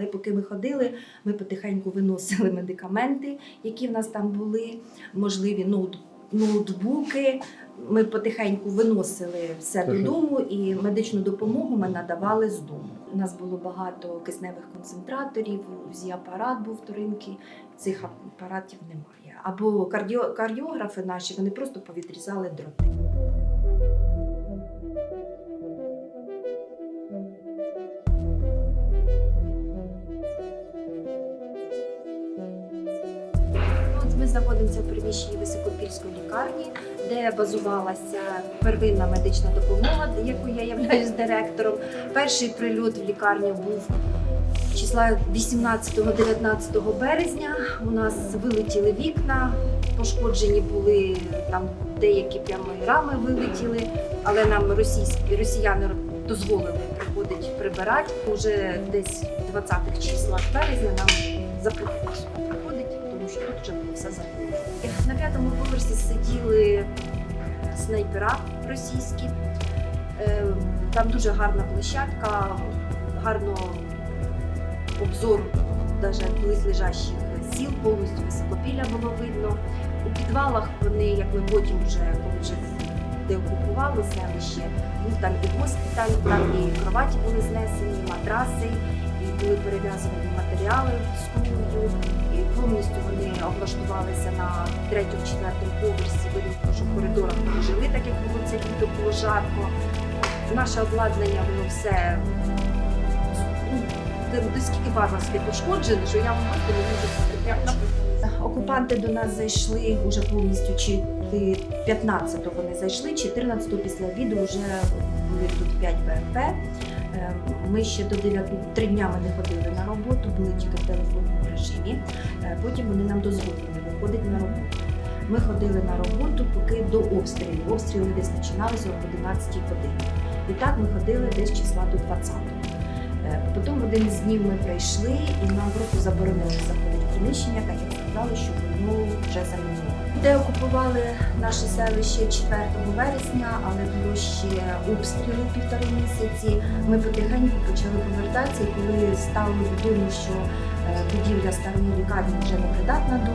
Але поки ми ходили, ми потихеньку виносили медикаменти, які в нас там були, можливі ноут, ноутбуки. Ми потихеньку виносили все додому, і медичну допомогу ми надавали з дому. У нас було багато кисневих концентраторів, узі апарат був вторинки. Цих апаратів немає. Або кардіо, кардіографи наші вони просто повідрізали дроти. Знаходимося в приміщенні Високопільської лікарні, де базувалася первинна медична допомога, яку я являюсь директором. Перший прильот в лікарню був числа 18-19 березня. У нас вилетіли вікна, пошкоджені були там деякі прямо і рами вилетіли, але нам російські росіяни дозволили приходить прибирати. Уже десь 20-х числах березня нам тому що тут вже було все закрито. На п'ятому поверсі сиділи снайпера російські. Е, Там дуже гарна площадка, гарно обзор навіть близлежащих сіл, повністю високопілля було видно. У підвалах вони, як ми потім вже, коли вже деокупували селище, був там і госпіталь, там і кроваті були знесені, матраси, і були перев'язані матеріали з кров'ю. Повністю вони облаштувалися на третьому-четвертому поверсі. Видно, що в коридорах вони жили, так як було це літо, було жарко. Наше обладнання, воно все ну, де скільки варварськи пошкоджене, що я не можу потрапити. Окупанти до нас зайшли уже повністю чи 15-го вони зайшли, 14-го після обіду вже були тут 5 БМП. Е, Ми ще до 9 три дня ми не ходили на роботу, були тільки в телефонному режимі. Е, Потім вони нам дозволили виходити на роботу. Ми ходили на роботу поки до обстрілів. Обстріли десь починалися об 11 годині. І так ми ходили десь числа до 20-го. Е, Потім один з днів ми прийшли і нам просто заборонили заходити в приміщення, так як сказали, що воно вже замінило. Де окупували наше селище 4 вересня, але було ще обстріли півтори місяці. Ми потихеньку почали повертатися, коли стало відомо, що е, будівля старої лікарні вже не придатна до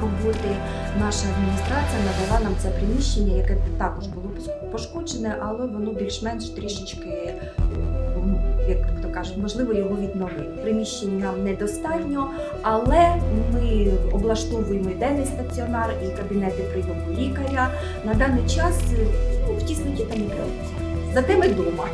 роботи, наша адміністрація надала нам це приміщення, яке також було пошкоджене, але воно більш-менш трішечки як то кажуть, можливо його відновити. Приміщень нам недостатньо, але ми облаштовуємо і денний стаціонар і кабінети прийому лікаря. На даний час ну, в тісноті та не. Зате ми вдома.